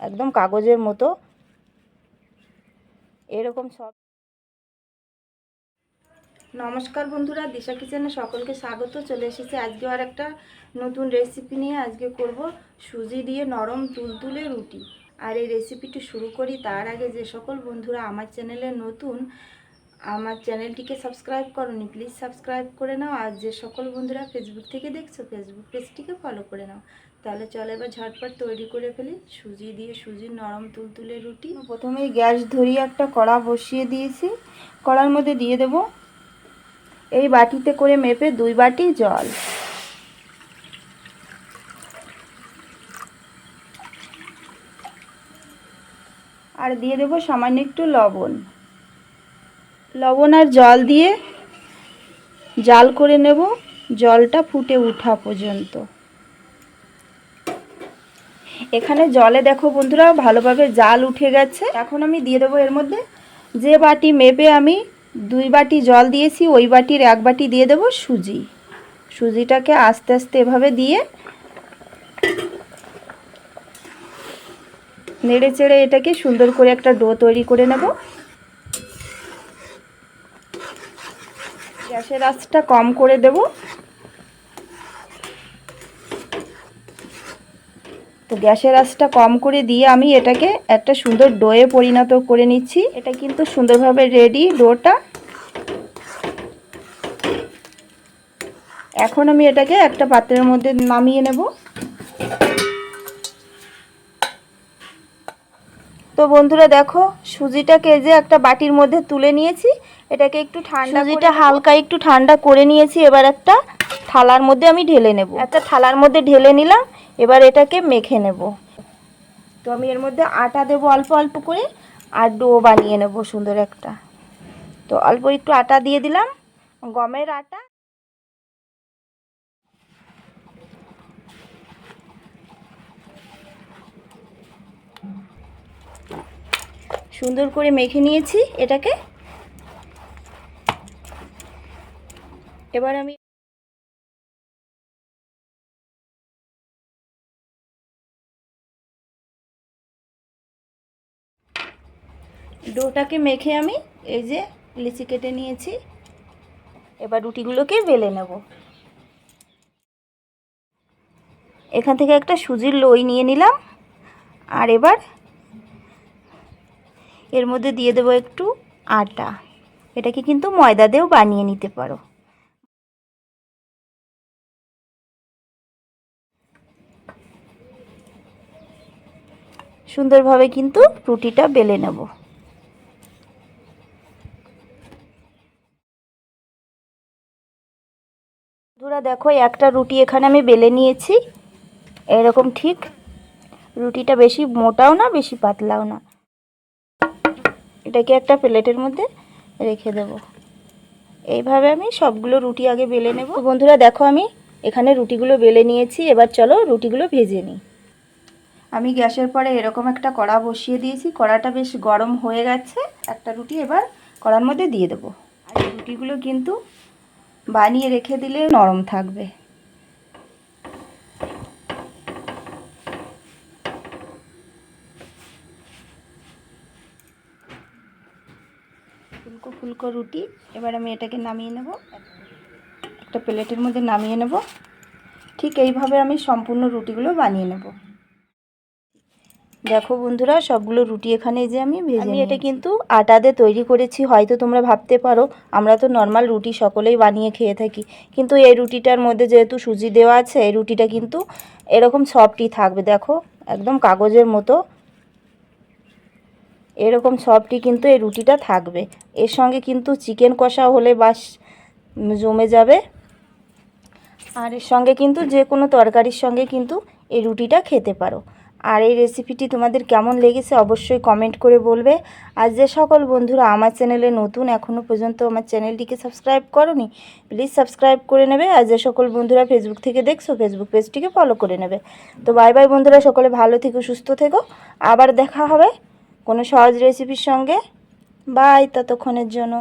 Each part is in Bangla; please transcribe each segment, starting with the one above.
একদম কাগজের মতো। এরকম সব নমস্কার বন্ধুরা, দিশা কিচেনে সকলকে স্বাগত। চলে এসেছে আজকে আর একটা নতুন রেসিপি নিয়ে। আজকে করব সুজি দিয়ে নরম তুলতুলে রুটি। আর এই রেসিপিটি শুরু করি তার আগে যে সকল বন্ধুরা আমার চ্যানেলে নতুন আমার চ্যানেলটিকে সাবস্ক্রাইব করনি প্লিজ সাবস্ক্রাইব করে নাও। আর যে সকল বন্ধুরা ফেসবুক থেকে দেখছ ফেসবুক পেজটিকে ফলো করে নাও। তাহলে চলো এবার ঝটপট তৈরি করে ফেলি। সুজি দিয়ে সুজির নরম তুলতুলে রুটি। প্রথমেই গ্যাস ধরিয়ে একটা কড়া বসিয়ে দিয়েছি। কড়ার মধ্যে দিয়ে দেব এই বাটিতে করে মেপে দুই বাটি জল। আর দিয়ে দেব সামান্য একটু লবণ। লবণ আর জল দিয়ে জাল করে নেব। জলটা ফুটে ওঠা পর্যন্ত। এখানে জলে দেখো বন্ধুরা, ভালোভাবে জাল উঠে গেছে। এখন আমি দিয়ে দেবো এর মধ্যে যে বাটি মেপে আমি দুই বাটি জল দিয়েছি, ওই বাটির এক বাটি দিয়ে দেবো সুজি। সুজিটাকে আস্তে আস্তে এভাবে দিয়ে নেড়ে চেড়ে এটাকে সুন্দর করে একটা ডো তৈরি করে নেব। গ্যাসের আঁচটা কম করে দেব। তো গ্যাসের আঁচটা কম করে দিয়ে আমি এটাকে একটা সুন্দর ডোয়ে পরিণত করে নিচ্ছি। এটা কিন্তু সুন্দরভাবে রেডি ডোটা। এখন আমি এটাকে একটা পাত্রের মধ্যে নামিয়ে নেব। তো বন্ধুরা দেখো সুজিটাকে যে একটা বাটির মধ্যে তুলে নিয়েছি। এটাকে একটু ঠান্ডা সুজিটা হালকা একটু ঠান্ডা করে নিয়েছি এবার একটা থালার মধ্যে আমি ঢেলে নেব। একটা থালার মধ্যে ঢেলে নিলাম এবার এটাকে মেখে নেব। তো আমি এর মধ্যে আটা দেব অল্প অল্প করে আর ডো বানিয়ে নেব সুন্দর একটা। তো অল্প একটু আটা দিয়ে দিলাম। গমের আটা সুন্দর করে মেখে নিয়েছি এটাকে। এবার আমি ডোটাকে মেখে আমি এই যে লিচি কেটে নিয়েছি। এবার রুটিগুলোকে বেলে নেব। এখান থেকে একটা সুজির লই নিয়ে নিলাম। আর এবার এর মধ্যে দিয়ে দেবো একটু আটা। এটাকে কিন্তু ময়দা দিয়েও বানিয়ে নিতে পারো। সুন্দরভাবে কিন্তু রুটিটা বেলে নেব। বন্ধুরা, দেখো, একটা রুটি এখানে আমি বেলে নিয়েছি। এরকম ঠিক, রুটিটা বেশি মোটাও না, বেশি পাতলাও না। এটাকে একটা প্লেটের মধ্যে রেখে দেব। এইভাবে আমি সবগুলো রুটি আগে বেলে নেব। বন্ধুরা, দেখো আমি এখানে রুটিগুলো বেলে নিয়েছি। এবার চলো রুটিগুলো ভেজে নিই। আমি গ্যাসের পরে এরকম একটা কড়া বসিয়ে দিয়েছি। কড়াটা বেশ গরম হয়ে গেছে। একটা রুটি এবার কড়ার মধ্যে দিয়ে দেবো। আর রুটিগুলো কিন্তু বানিয়ে রেখে দিলে নরম থাকবে। ফুলকো ফুলকো রুটি। এবার আমি এটাকে নামিয়ে নেব। একটা প্লেটের মধ্যে নামিয়ে নেব। ঠিক এইভাবে আমি সম্পূর্ণ রুটিগুলো বানিয়ে নেব। দেখো বন্ধুরা সবগুলো রুটি এখানে যে আমি ভেজে আমি এটা কিন্তু আটা দিয়ে তৈরি করেছি হয়তো তোমরা ভাবতে পারো আমরা তো নর্মাল রুটি সকলেই বানিয়ে খেয়ে থাকি। কিন্তু এই রুটিটার মধ্যে যেহেতু সুজি দেওয়া আছে এই রুটিটা কিন্তু এরকম সফটই থাকবে। দেখো একদম কাগজের মতো এরকম সবটি কিন্তু এই রুটিটা থাকবে। এর সঙ্গে কিন্তু চিকেন কষা হলে বাস জমে যাবে। আর এর সঙ্গে কিন্তু যে কোনো তরকারির সঙ্গে কিন্তু এই রুটিটা খেতে পারো। আর এই রেসিপিটি তোমাদের কেমন লেগেছে অবশ্যই কমেন্ট করে বলবে। আর যে সকল বন্ধুরা আমার চ্যানেলে নতুন এখনও পর্যন্ত আমার চ্যানেলটিকে সাবস্ক্রাইব করনি প্লিজ সাবস্ক্রাইব করে নেবে। আর যে সকল বন্ধুরা ফেসবুক থেকে দেখছ ফেসবুক পেজটিকে ফলো করে নেবে। তো বাই বাই বন্ধুরা, সকলে ভালো থেকো, সুস্থ থেকো। আবার দেখা হবে। কোনো সহজ রেসিপির সঙ্গে? বাই, ততক্ষণের জন্য।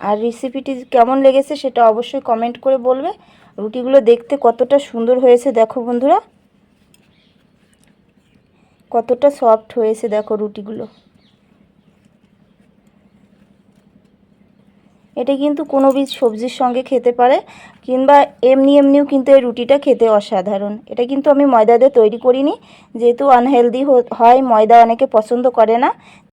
আর রেসিপিটি কেমন লেগেছে সেটা অবশ্যই কমেন্ট করে বলবে। রুটিগুলো দেখতে কতটা সুন্দর হয়েছে দেখো বন্ধুরা। কতটা সফট হয়েছে দেখো রুটিগুলো। এটা কিন্তু কোনো বীজ সবজির সঙ্গে খেতে পারে, কিংবা এমনি এমনিও কিন্তু এই রুটিটা খেতে অসাধারণ। এটা কিন্তু আমি ময়দা দিয়ে তৈরি করিনি, যেহেতু আনহেলদি হয়, ময়দা অনেকে পছন্দ করে না